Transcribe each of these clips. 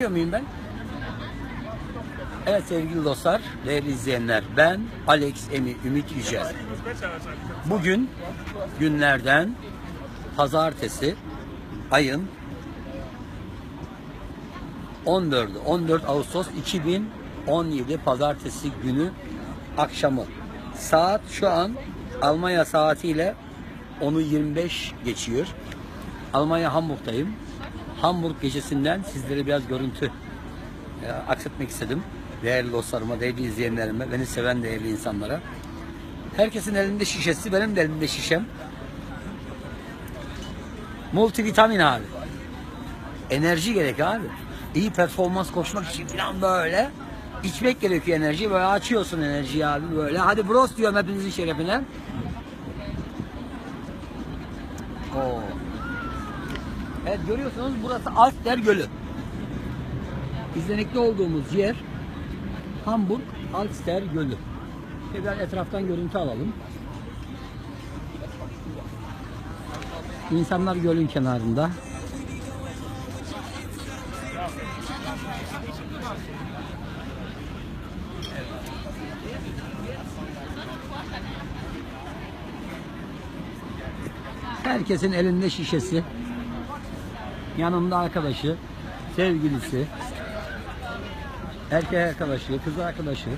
Biliyor muyum ben? Evet sevgili dostlar, değerli izleyenler. Ben Alex Emi Ümit Yücel. Bugün günlerden pazartesi ayın 14'ü 14 Ağustos 2017 pazartesi günü akşamı. Saat şu an Almanya saatiyle 10'u 25 geçiyor. Almanya Hamburg'dayım. Hamburg gecesinden sizlere biraz görüntü e, aksetmek istedim. Değerli dostlarıma, değerli izleyenlerime, beni seven değerli insanlara. Herkesin elinde şişesi, benim de elimde şişem. Multivitamin abi. Enerji gerek abi. İyi performans koşmak için falan böyle içmek gerekiyor enerji. Böyle açıyorsun enerjiyi abi böyle. Hadi bros diyorum hepinizin şerefine. Oo. Evet görüyorsunuz burası Alster Gölü. İzlemekte olduğumuz yer Hamburg Alster Gölü. Tekrar etraftan görüntü alalım. İnsanlar gölün kenarında. Herkesin elinde şişesi. Yanında arkadaşı, sevgilisi, erkek arkadaşı, kız arkadaşı.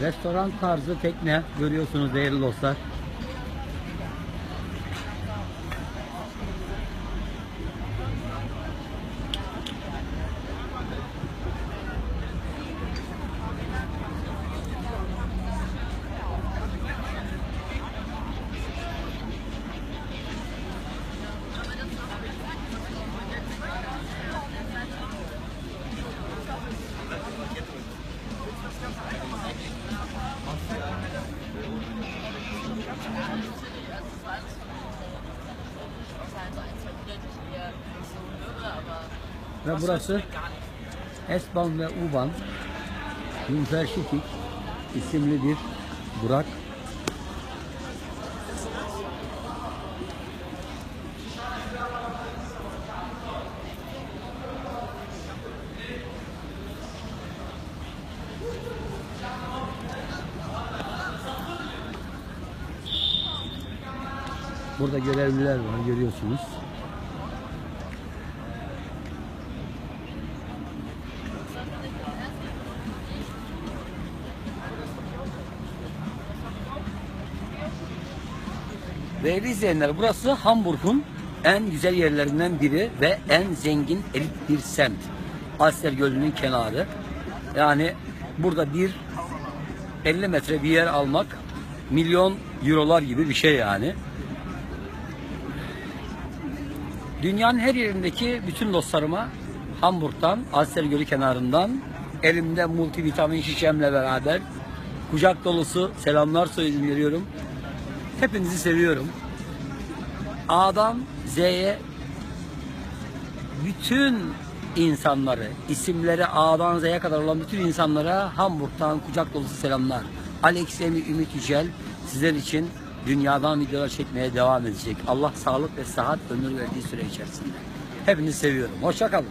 Restoran tarzı tekne görüyorsunuz değerli dostlar. Ve burası S-Bahn ve U-Bahn Universitik isimli bir durak. Burada görevliler var görüyorsunuz. Değerli izleyenler burası Hamburg'un en güzel yerlerinden biri ve en zengin elit bir semt. Alster Gölü'nün kenarı. Yani burada bir 50 metre bir yer almak milyon eurolar gibi bir şey yani. Dünyanın her yerindeki bütün dostlarıma Hamburg'dan, Alster Gölü kenarından elimde multivitamin şişemle beraber kucak dolusu selamlar söylüyorum. Hepinizi seviyorum. A'dan Z'ye bütün insanları, isimleri A'dan Z'ye kadar olan bütün insanlara Hamburg'dan kucak dolusu selamlar. Alex Emi Ümit Yücel sizler için dünyadan videolar çekmeye devam edecek. Allah sağlık ve sıhhat ömür verdiği süre içerisinde. Hepinizi seviyorum. Hoşça kalın.